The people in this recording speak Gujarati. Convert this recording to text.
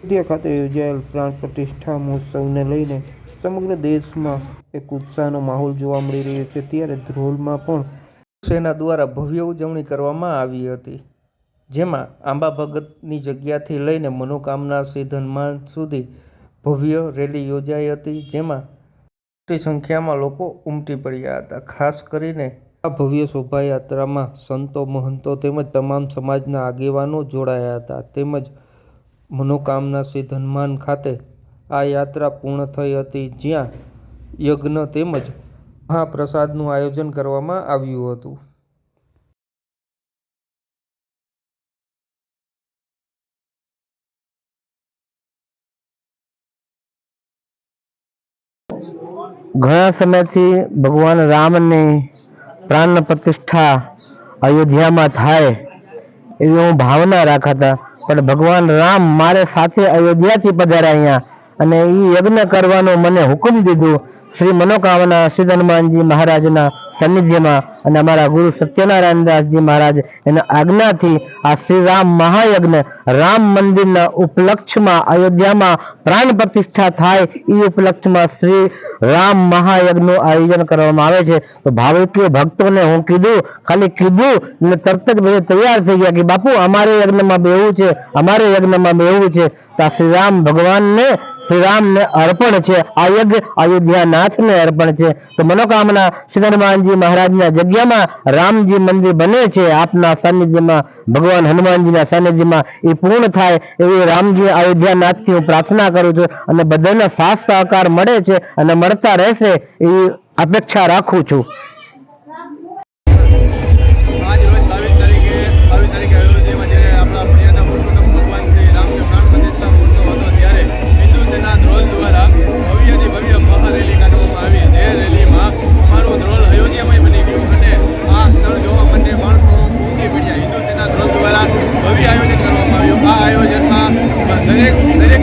અયોધ્યા ખાતે યોજાયેલ પ્રાણ પ્રતિષ્ઠા મહોત્સવને લઈને સમગ્ર દેશમાં એક ઉત્સાહનો માહોલ જોવા મળી રહ્યો છે. ત્યારે ધ્રોલમાં પણ સેના દ્વારા ભવ્ય ઉજવણી કરવામાં આવી હતી, જેમાં આંબા ભગતની જગ્યાથી લઈને મનોકામના સિદ્ધ હનુમાન સુધી ભવ્ય રેલી યોજાઈ હતી, જેમાં મોટી સંખ્યામાં લોકો ઉમટી પડ્યા હતા. ખાસ કરીને આ ભવ્ય શોભાયાત્રામાં સંતો, મહંતો તેમજ તમામ સમાજના આગેવાનો જોડાયા હતા. તેમજ મનોકામના શ્રી હનુમાન ખાતે આ યાત્રા પૂર્ણ થઈ હતી, જ્યાં યજ્ઞ તેમજ મહાપ્રસાદનું આયોજન કરવામાં આવ્યું હતું. ઘણા સમયથી ભગવાન રામની પ્રાણ પ્રતિષ્ઠા અયોધ્યામાં થાય એવી હું ભાવના રાખતા પણ ભગવાન રામ મારે સાથે અયોધ્યાથી પધાર્યા અહીંયા. અને એ યજ્ઞ કરવાનો મને હુકમ દીધું. શ્રી મનોકામના સિદ્ધ હનુમાનજી મહારાજના સાનિધ્યમાં અને અમારા ગુરુ સત્યનારાયણ દાસજી મહારાજ એના આજ્ઞાથી આ શ્રી રામ મહાયજ્ઞ રામ મંદિરના ઉપલક્ષમાં અયોધ્યામાં પ્રાણ પ્રતિષ્ઠા થાય એ ઉપલક્ષમાં શ્રી રામ મહાયજ્ઞનું આયોજન કરવામાં આવે છે. તો ભાવિકીય ભક્તોને હું કીધું, ખાલી કીધું ને તરત જ બધે તૈયાર થઈ ગયા કે બાપુ અમારે યજ્ઞમાં બેવું છે, અમારે યજ્ઞમાં બેવું છે. તો આ શ્રી રામ ભગવાનને શ્રી રામને અર્પણ છે આ યજ્ઞ અયોધ્યાનાથને અર્પણ છે. તો મનોકામના શ્રી હનુમાનજી મહારાજના જગ્યામાં રામજી મંદિર બને છે. આપના સાનિધ્યમાં, ભગવાન હનુમાનજીના સાનિધ્યમાં એ પૂર્ણ થાય એવી રામજી અયોધ્યાનાથથી હું પ્રાર્થના કરું છું અને બધાને સાથ સહકાર મળે છે અને મળતા રહેશે એવી અપેક્ષા રાખું છું. Nereye, nereye